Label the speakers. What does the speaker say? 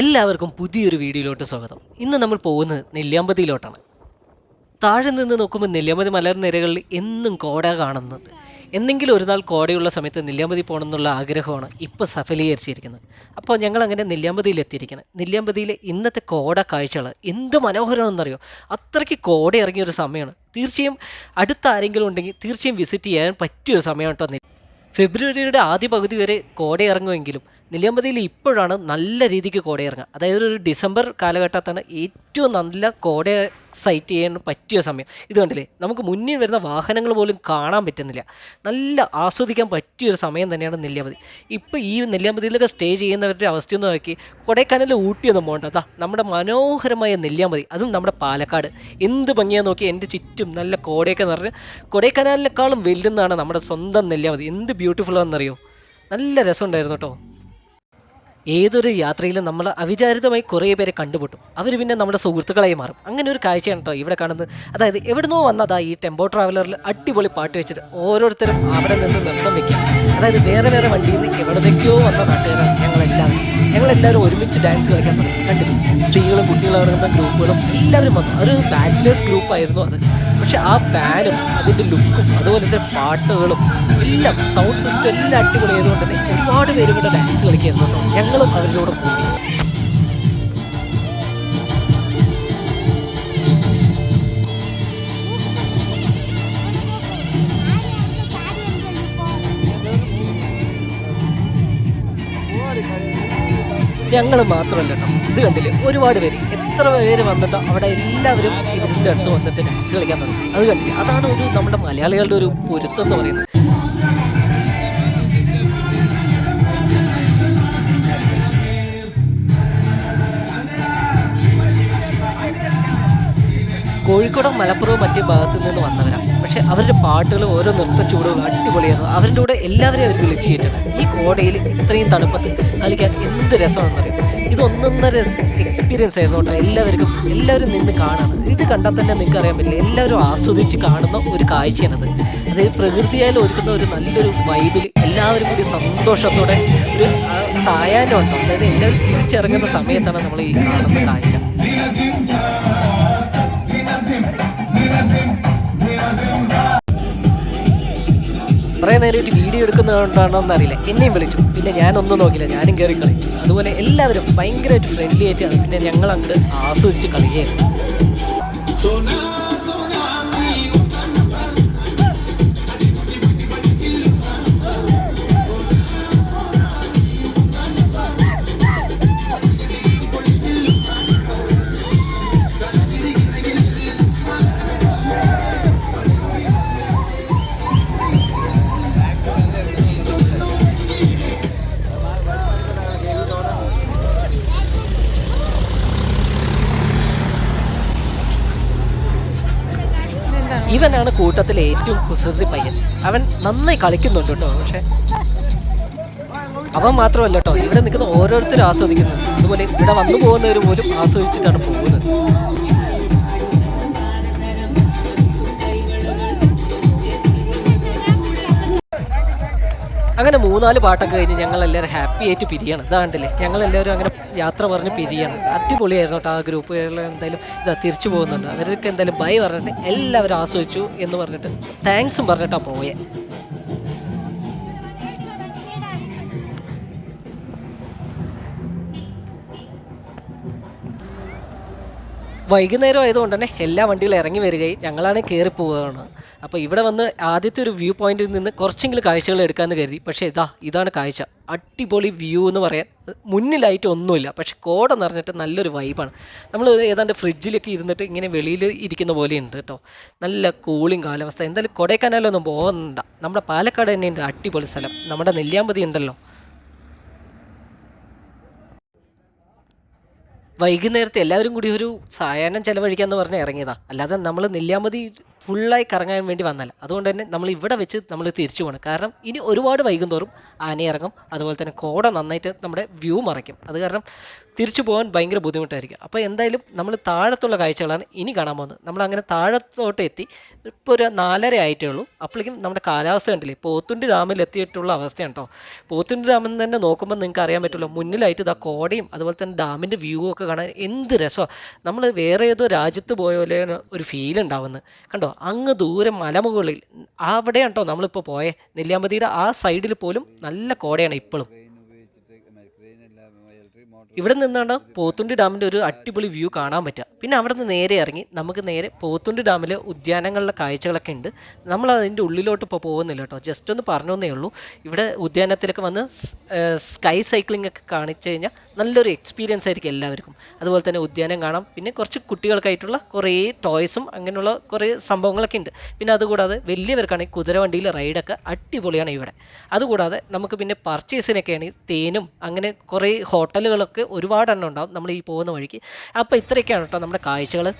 Speaker 1: എല്ലാവർക്കും പുതിയൊരു വീഡിയോയിലോട്ട് സ്വാഗതം. ഇന്ന് നമ്മൾ പോകുന്നത് നെല്ലിയാമ്പതിയിലോട്ടാണ്. താഴെ നിന്ന് നോക്കുമ്പോൾ നെല്ലിയാമ്പതി മലനിരകളിൽ എന്നും കോട കാണുന്നുണ്ട്. എന്തെങ്കിലും ഒരു നാൾ കോടയുള്ള സമയത്ത് നെല്ലിയാമ്പതി പോകണം എന്നുള്ള ആഗ്രഹമാണ് ഇപ്പോൾ സഫലീകരിച്ചിരിക്കുന്നത്. അപ്പോൾ ഞങ്ങൾ അങ്ങനെ നെല്ലിയാമ്പതിയിൽ എത്തിയിരിക്കുന്നത് നെല്ലിയാമ്പതിയിലെ ഇന്നത്തെ കോട കാഴ്ചകൾ എന്ത് മനോഹരമാണെന്നറിയോ? അത്രയ്ക്ക് കോട ഇറങ്ങിയ ഒരു സമയമാണ്. തീർച്ചയായും അടുത്ത ആരെങ്കിലും ഉണ്ടെങ്കിൽ തീർച്ചയായും വിസിറ്റ് ചെയ്യാൻ പറ്റിയൊരു സമയമാണ് കേട്ടോ ഫെബ്രുവരിയുടെ ആദ്യ പകുതി വരെ കോട ഇറങ്ങുമെങ്കിലും നെല്ലിയാമ്പതിയിൽ ഇപ്പോഴാണ് നല്ല രീതിക്ക് കോടയിറങ്ങുക. അതായത് ഒരു ഡിസംബർ കാലഘട്ടത്താണ് ഏറ്റവും നല്ല കോട സൈറ്റ് ചെയ്യാൻ പറ്റിയ സമയം. ഇത് കണ്ടില്ലേ? നമുക്ക് മുന്നിൽ വരുന്ന വാഹനങ്ങൾ പോലും കാണാൻ പറ്റുന്നില്ല. നല്ല ആസ്വദിക്കാൻ പറ്റിയൊരു സമയം തന്നെയാണ് നെല്ലിയാമ്പതി. ഇപ്പോൾ ഈ നെല്ലിയാമ്പതിയിലൊക്കെ സ്റ്റേ ചെയ്യുന്നവരുടെ അവസ്ഥയൊന്നും നോക്കി. കൊടൈക്കനാലിൽ ഊട്ടിയൊന്നും പോകണ്ട അതാ നമ്മുടെ മനോഹരമായ നെല്ലിയാമ്പതി. അതും നമ്മുടെ പാലക്കാട്. എന്ത് ഭംഗിയാന്ന് നോക്കി എന്റെ ചുറ്റും നല്ല കോടയൊക്കെ നിറഞ്ഞ്. കൊടൈക്കനാലിനേക്കാളും വലുതെന്നാണ് നമ്മുടെ സ്വന്തം നെല്ലിയാമ്പതി. എന്ത് ബ്യൂട്ടിഫുൾ ആണെന്നറിയോ? നല്ല രസമുണ്ടായിരുന്നു കേട്ടോ ഏതൊരു യാത്രയിലും നമ്മൾ അവിചാരിതമായി കുറേ പേരെ കണ്ടുമുട്ടും. അവർ പിന്നെ നമ്മുടെ സുഹൃത്തുക്കളായി മാറും. അങ്ങനെ ഒരു കാഴ്ചയാണ് കേട്ടോ ഇവിടെ കാണുന്നത്. അതായത് എവിടുന്നോ വന്നതാ ഈ ടെമ്പോ ട്രാവലറിൽ അടിപൊളി പാട്ട് വെച്ചിട്ട് ഓരോരുത്തരും അവിടെ നിന്ന് നൃത്തം വെക്കുക. അതായത് വേറെ വേറെ വണ്ടിയിൽ നിന്ന് എവിടേക്കോ വന്ന നാട്ടുകാരാണ് ഞങ്ങളെല്ലാവരും. ഞങ്ങളെല്ലാവരും ഒരുമിച്ച് ഡാൻസ് കളിക്കാൻ തുടങ്ങി. കണ്ടില്ല സ്ത്രീകളും കുട്ടികളും അടങ്ങുന്ന ഗ്രൂപ്പുകളും എല്ലാവരും വന്നു. ഒരു ബാച്ചിലേഴ്സ് ഗ്രൂപ്പായിരുന്നു അത്. പക്ഷെ ആ ഫാനും അതിന്റെ ലുക്കും അതുപോലെ അതുപോലത്തെ പാട്ടുകളും എല്ലാം സൗണ്ട് സിസ്റ്റം എല്ലാം അടിപൊളി ആയതുകൊണ്ട് തന്നെ ഒരുപാട് പേര് ഇവിടെ ഡാൻസ് കളിക്കായിരുന്നു കേട്ടോ. ഞങ്ങളും അവരുടെ കൂടെ ഞങ്ങൾ മാത്രമല്ല ഇത് കണ്ടില്ലേ? ഒരുപാട് പേര്. എത്ര പേര് വന്നിട്ടോ അവിടെ എല്ലാവരും ഇവരുടെ അടുത്ത് വന്നിട്ട് ഡാൻസ് കളിക്കാൻ തുടങ്ങി. അത് കണ്ടില്ലേ? അതാണ് ഒരു നമ്മുടെ മലയാളികളുടെ ഒരു പൊരുത്തം എന്ന് പറയുന്നത്. കോഴിക്കോടും മലപ്പുറവും മറ്റു ഭാഗത്തു നിന്ന് വന്നവരാണ് പക്ഷെ അവരുടെ പാട്ടുകൾ ഓരോ നൃത്ത ചൂടുകളും അടിപൊളിയായിരുന്നു. അവരുടെ കൂടെ എല്ലാവരെയും അവർ വിളിച്ചു കയറ്റണം. ഈ കോടയിൽ ഇത്രയും തണുപ്പത്ത് കളിക്കാൻ എന്ത് രസമാണെന്നറിയാം? ഇത് ഒന്നൊന്നര എക്സ്പീരിയൻസ് ആയിരുന്നു കേട്ടോ എല്ലാവർക്കും എല്ലാവരും നിന്ന് കാണാണ് ഇത് കണ്ടാൽ തന്നെ നിങ്ങൾക്ക് അറിയാൻ പറ്റില്ല. എല്ലാവരും ആസ്വദിച്ച് കാണുന്ന ഒരു കാഴ്ചയാണത്. അത് പ്രകൃതിയായാലും ഒരുക്കുന്ന ഒരു നല്ലൊരു വൈബിൽ എല്ലാവരും കൂടി സന്തോഷത്തോടെ ഒരു സായാഹ്നം ഉണ്ടോ? അതായത് എല്ലാവരും തിരിച്ചിറങ്ങുന്ന സമയത്താണ് നമ്മൾ ഈ കാണുന്ന കാഴ്ച. കുറേ നേരമായിട്ട് വീഡിയോ എടുക്കുന്നതുകൊണ്ടാണോ എന്നറിയില്ല എന്നെയും വിളിച്ചു. പിന്നെ ഞാനൊന്നും നോക്കില്ല ഞാനും കയറി കളിച്ചു. അതുപോലെ എല്ലാവരും ഭയങ്കരമായിട്ട് ഫ്രണ്ട്ലി ആയിട്ട് പിന്നെ ഞങ്ങൾ അങ്ങോട്ട് ആസ്വദിച്ച് കളിയായിരുന്നു ഇവനാണ് കൂട്ടത്തിലെ ഏറ്റവും കുസൃതി പയ്യൻ. അവൻ നന്നായി കളിക്കുന്നുണ്ട് കേട്ടോ പക്ഷെ അവൻ മാത്രമല്ല കേട്ടോ ഇവിടെ നിൽക്കുന്ന ഓരോരുത്തരും ആസ്വദിക്കുന്നു അതുപോലെ ഇവിടെ വന്നു പോകുന്നവർ പോലും ആസ്വദിച്ചിട്ടാണ് പോകുന്നത്. മൂന്നാൽ പാട്ടൊക്കെ കഴിഞ്ഞ് ഞങ്ങൾ എല്ലാവരും ഹാപ്പി ആയിട്ട് പിരിയണം. ഇതാ കണ്ടില്ലേ? ഞങ്ങൾ എല്ലാവരും അങ്ങനെ യാത്ര പറഞ്ഞ് പിരിയണം. അടിപൊളിയായിരുന്നു കേട്ടോ ആ ഗ്രൂപ്പുകളിൽ എന്തായാലും ഇതാ തിരിച്ചു പോകുന്നുണ്ട്. അവർക്ക് എന്തായാലും ബൈ പറഞ്ഞിട്ട് എല്ലാവരും ആസ്വദിച്ചു എന്ന് പറഞ്ഞിട്ട് താങ്ക്സും പറഞ്ഞിട്ടാണ് പോയെ. വൈകുന്നേരം ആയതുകൊണ്ട് തന്നെ എല്ലാ വണ്ടികളും ഇറങ്ങി വരികയും ഞങ്ങളാണ് കയറി പോവുകയാണ്. അപ്പോൾ ഇവിടെ വന്ന് ആദ്യത്തെ ഒരു വ്യൂ പോയിന്റിൽ നിന്ന് കുറച്ചെങ്കിലും കാഴ്ചകൾ എടുക്കാമെന്ന് കരുതി. പക്ഷേ ഇതാ ഇതാണ് കാഴ്ച. അടിപൊളി വ്യൂ എന്ന് പറയാൻ മുന്നിലായിട്ട് ഒന്നുമില്ല. പക്ഷെ കോട നിറഞ്ഞിട്ട് നല്ലൊരു വൈബാണ്. നമ്മൾ ഏതാണ്ട് ഫ്രിഡ്ജിലൊക്കെ ഇരുന്നിട്ട് ഇങ്ങനെ വെളിയിൽ ഇരിക്കുന്ന പോലെയുണ്ട് കേട്ടോ. നല്ല കൂളിംഗ് കാലാവസ്ഥ. എന്തായാലും കൊടൈക്കനാലൊന്നും പോകുന്നുണ്ട നമ്മുടെ പാലക്കാട് തന്നെയുണ്ട് അടിപൊളി സ്ഥലം. നമ്മുടെ നെല്ലിയാമ്പതി ഉണ്ടല്ലോ. വൈകുന്നേരത്തെ എല്ലാവരും കൂടി ഒരു സായാഹ്നം ചെലവഴിക്കാന്ന് പറഞ്ഞ് ഇറങ്ങിയതാ. അല്ലാതെ നമ്മൾ നെല്ലിയാമ്പതി ഫുള്ളായി കറങ്ങാൻ വേണ്ടി വന്നല്ല. അതുകൊണ്ട് തന്നെ നമ്മൾ ഇവിടെ വെച്ച് നമ്മൾ തിരിച്ചു പോകണം കാരണം ഇനി ഒരുപാട് വൈകുന്തോറും ആനയിറങ്ങും. അതുപോലെ തന്നെ കോട നന്നായിട്ട് നമ്മുടെ വ്യൂ മറയ്ക്കും. അത് കാരണം തിരിച്ചു പോകാൻ ഭയങ്കര ബുദ്ധിമുട്ടായിരിക്കും. അപ്പോൾ എന്തായാലും നമ്മൾ താഴത്തുള്ള കാഴ്ചകളാണ് ഇനി കാണാൻ പോകുന്നത്. നമ്മൾ അങ്ങനെ താഴത്തോട്ട് എത്തി ഇപ്പോൾ ഒരു നാലര ആയിട്ടേ ഉള്ളൂ. അപ്പോഴേക്കും നമ്മുടെ കാലാവസ്ഥ കണ്ടില്ലേ? പോത്തുണ്ടി ഡാമിൽ എത്തിയിട്ടുള്ള അവസ്ഥയാണ് പോത്തുണ്ടി ഡാമിൽ നിന്ന് തന്നെ നോക്കുമ്പോൾ നിങ്ങൾക്ക് അറിയാൻ പറ്റുമല്ലോ മുന്നിലായിട്ട് ഇതാ കോടയും അതുപോലെ തന്നെ ഡാമിന്റെ വ്യൂ ഒക്കെ കാണാൻ എന്ത് രസമാണ് നമ്മൾ വേറെ ഏതോ രാജ്യത്ത് പോയ പോലെയാണ് ഒരു ഫീൽ ഉണ്ടാവുന്നത്. കണ്ടോ? അങ്ങ് ദൂരെ മലമുകളിൽ അവിടെയാണ് കേട്ടോ നമ്മളിപ്പോൾ പോയേ. നെല്ലിയാമ്പതിയുടെ ആ സൈഡിൽ പോലും നല്ല കോടയാണ് ഇപ്പോഴും. ഇവിടെ നിന്നാണ് പോത്തുണ്ടി ഡാമിന്റെ ഒരു അടിപൊളി വ്യൂ കാണാൻ പറ്റുക. പിന്നെ അവിടെ നിന്ന് നേരെ ഇറങ്ങി നമുക്ക് നേരെ പോത്തുണ്ടി ഡാമിലെ ഉദ്യാനങ്ങളിലെ കാഴ്ചകളൊക്കെ ഉണ്ട്. നമ്മൾ അതിന്റെ ഉള്ളിലോട്ട് ഇപ്പോൾ പോകുന്നില്ല കേട്ടോ. ജസ്റ്റ് ഒന്ന് പറഞ്ഞേ ഉള്ളൂ. ഇവിടെ ഉദ്യാനത്തിലൊക്കെ വന്ന് സ്കൈ സൈക്ലിംഗ് ഒക്കെ കാണിച്ചു കഴിഞ്ഞാൽ നല്ലൊരു എക്സ്പീരിയൻസ് ആയിരിക്കും എല്ലാവർക്കും. അതുപോലെ തന്നെ ഉദ്യാനം കാണാം. പിന്നെ കുറച്ച് കുട്ടികൾക്കായിട്ടുള്ള കുറേ ടോയ്സും അങ്ങനെയുള്ള കുറേ സംഭവങ്ങളൊക്കെ ഉണ്ട്. പിന്നെ അതുകൂടാതെ വലിയവർക്കാണെങ്കിൽ കുതിരവണ്ടിയിൽ റൈഡൊക്കെ അടിപൊളിയാണ് ഇവിടെ. അതുകൂടാതെ നമുക്ക് പിന്നെ പർച്ചേസിനൊക്കെയാണ് തേനും അങ്ങനെ കുറേ ഹോട്ടലുകളൊക്കെ ഒരുപാട് എണ്ണം ഉണ്ടാവും നമ്മൾ ഈ പോകുന്ന വഴിക്ക്. അപ്പോൾ ഇത്രയൊക്കെയാണ് കേട്ടോ നമ്മുടെ കാഴ്ചകൾ.